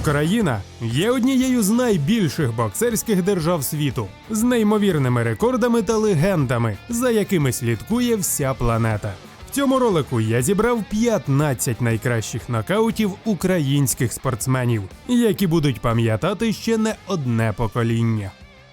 Україна є однією з найбільших боксерських держав світу з неймовірними рекордами та легендами, за якими слідкує вся планета. В цьому ролику я зібрав 15 найкращих нокаутів українських спортсменів, які будуть пам'ятати ще не одне покоління.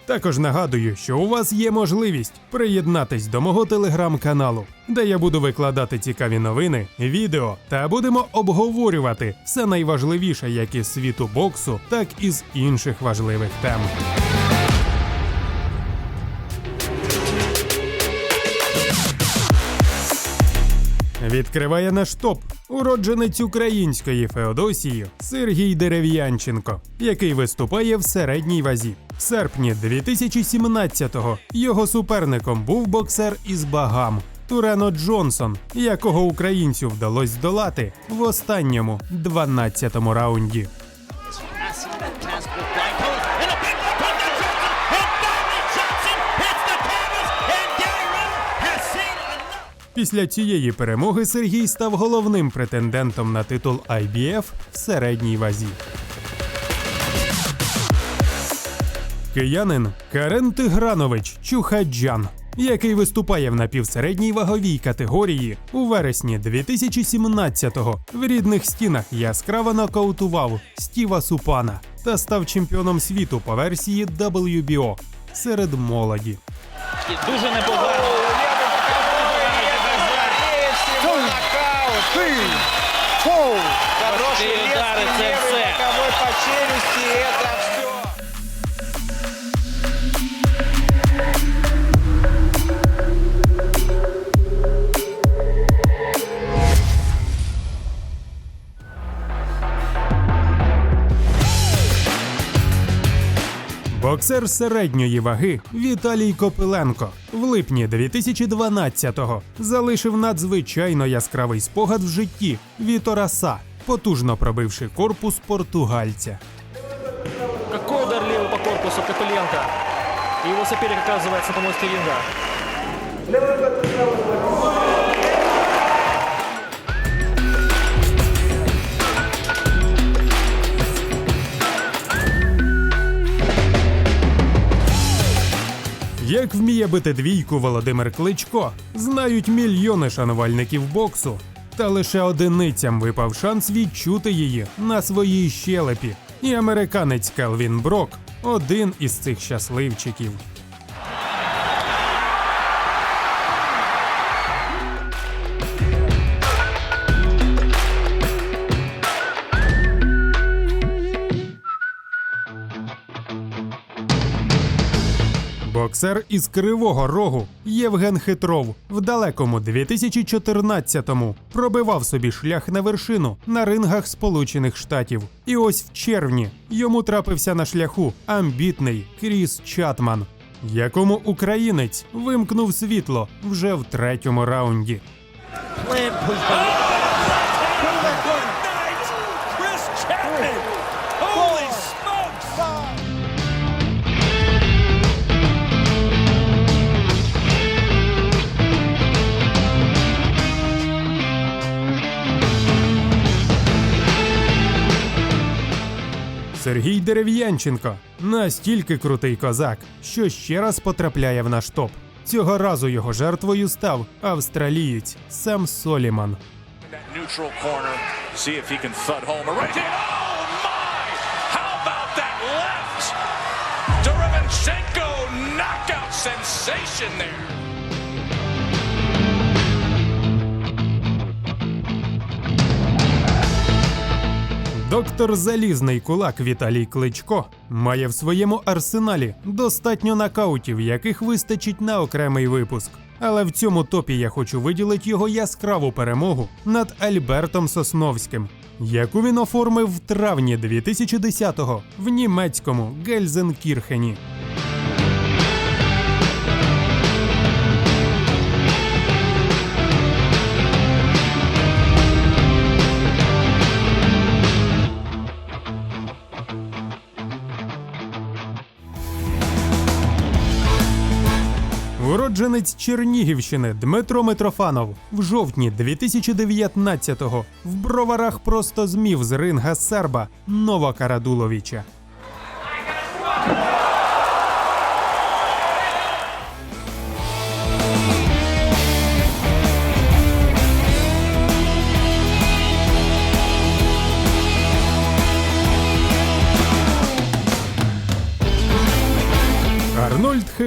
Також нагадую, що у вас є можливість приєднатись до мого телеграм-каналу, де я буду викладати цікаві новини, відео та будемо обговорювати все найважливіше як із світу боксу, так і з інших важливих тем. Відкриває наш топ уродженець української Феодосії Сергій Дерев'янченко, який виступає в середній вазі. В серпні 2017-го його суперником був боксер із Багам Турено Джонсон, якого українцю вдалося здолати в останньому 12-му раунді. Після цієї перемоги Сергій став головним претендентом на титул IBF в середній вазі. Киянин Карен Тигранович Чухаджан, який виступає в напівсередній ваговій категорії, у вересні 2017-го в рідних стінах яскраво нокаутував Стіва Супана та став чемпіоном світу по версії WBO серед молоді. І дуже непогано. нокаут. Ты! Фу! Хороший Хорошие удары, резкий це левый все. боковой по челюсти, Боксер середньої ваги Віталій Копиленко в липні 2012-го залишив надзвичайно яскравий спогад в житті Вітора Са, потужно пробивши корпус португальця. Какой удар левый по корпусу Копыленко. И его соперник оказывается на помосте ринга. Як вміє бити двійку Володимир Кличко, знають мільйони шанувальників боксу. Та лише одиницям випав шанс відчути її на своїй щелепі. І американець Келвін Брок один із цих щасливчиків. Боксер із Кривого Рогу Євген Хитров в далекому 2014-му пробивав собі шлях на вершину на рингах Сполучених Штатів. І ось в червні йому трапився на шляху амбітний Кріс Чатман, якому українець вимкнув світло вже в третьому раунді. Сергій Дерев'янченко. Настільки крутий козак, що ще раз потрапляє в наш топ. Цього разу його жертвою став австралієць Сем Соліман. that neutral Доктор Залізний кулак Віталій Кличко має в своєму арсеналі достатньо нокаутів, яких вистачить на окремий випуск. Але в цьому топі я хочу виділити його яскраву перемогу над Альбертом Сосновським, яку він оформив в травні 2010-го в німецькому Гельзенкірхені. Уродженець Чернігівщини Дмитро Митрофанов в жовтні 2019-го в броварах просто змів з ринга серба Новака Радуловича.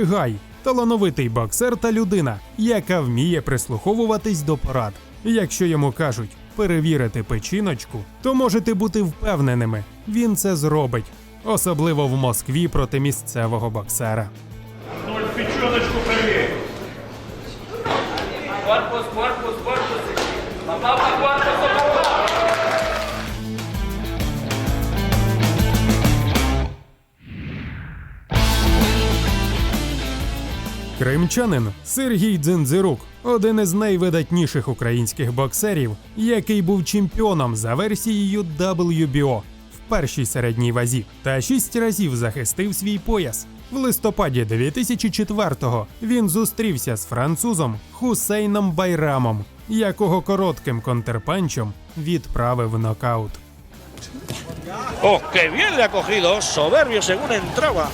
Арнольд Гай, талановитий боксер та людина, яка вміє прислуховуватись до порад. Якщо йому кажуть перевірити печіночку, то можете бути впевненими, він це зробить, особливо в Москві проти місцевого боксера. Кримчанин Сергій Дзинзирук один із найвидатніших українських боксерів, який був чемпіоном за версією WBO в першій середній вазі та шість разів захистив свій пояс. В листопаді 2004-го він зустрівся з французом Хусейном Байрамом, якого коротким контрпанчом відправив нокаут. Oh, qué bien le ha cogido, soberbio según entraba.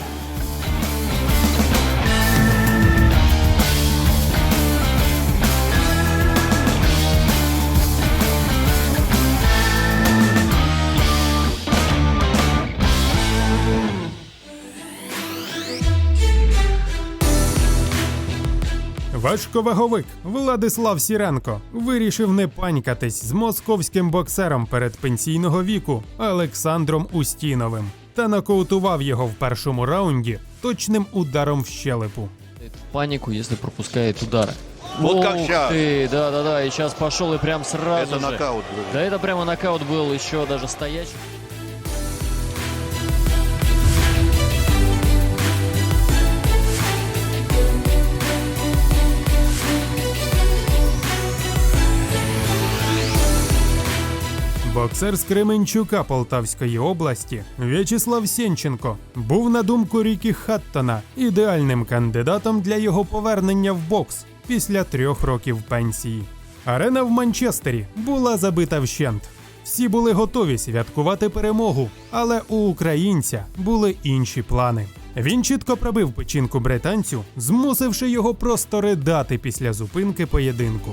Важковаговик Владислав Сіренко вирішив не панькатись з московським боксером передпенсійного віку Олександром Устіновим та нокаутував його в першому раунді точним ударом в щелепу. в панику, если пропускает удары. Вот как Ух щас. ты, да-да-да, и сейчас пошел и прям сразу Это же. нокаут был. Да это прямо нокаут был еще даже стоячий. Боксер з Кременчука Полтавської області В'ячеслав Сєнченко був на думку Рікі Хаттона ідеальним кандидатом для його повернення в бокс після трьох років пенсії. Арена в Манчестері була забита вщент. Всі були готові святкувати перемогу, але у українця були інші плани. Він чітко пробив печінку британцю, змусивши його просто ридати після зупинки поєдинку.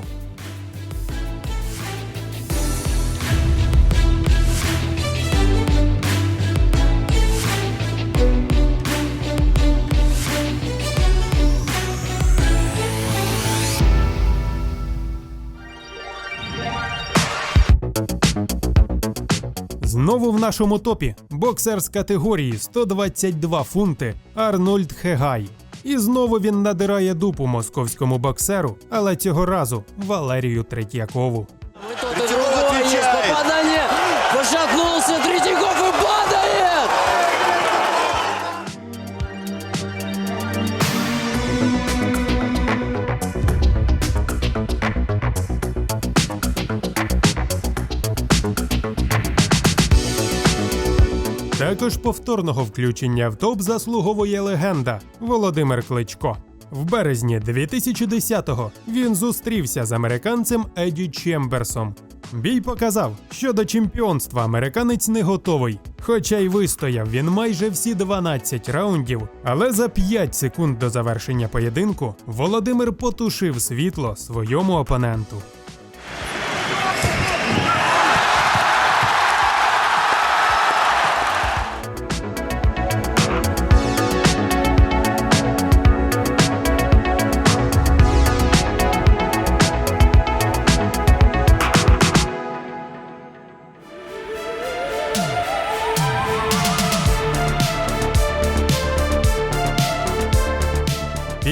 Знову в нашому топі боксер з категорії 122 фунти Арнольд Хегай. І знову він надирає дупу московському боксеру, але цього разу Валерію Третьякову. И Третьяков і Ветеран Також повторного включення в топ заслуговує легенда Володимир Кличко. В березні 2010-го він зустрівся з американцем Еді Чемберсом. Бій показав, що до чемпіонства американець не готовий, хоча й вистояв він майже всі 12 раундів. Але за 5 секунд до завершення поєдинку Володимир потушив світло своєму опоненту.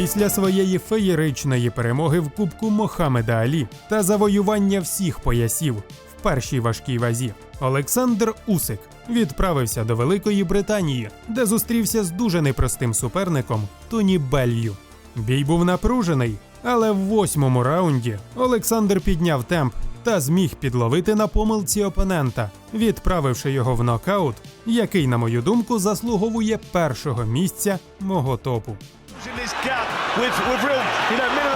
Після своєї феєричної перемоги в Кубку Мохамеда Алі та завоювання всіх поясів в першій важкій вазі, Олександр Усик відправився до Великої Британії, де зустрівся з дуже непростим суперником Тоні Беллю. Бій був напружений, але в восьмому раунді Олександр підняв темп та зміг підловити на помилці опонента, відправивши його в нокаут, який, на мою думку, заслуговує першого місця мого топу. In this gap, with, with real, you know,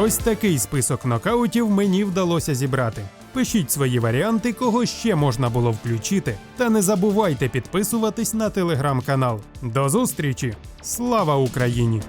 Ось такий список нокаутів мені вдалося зібрати. Пишіть свої варіанти, кого ще можна було включити. Та не забувайте підписуватись на телеграм-канал. До зустрічі! Слава Україні!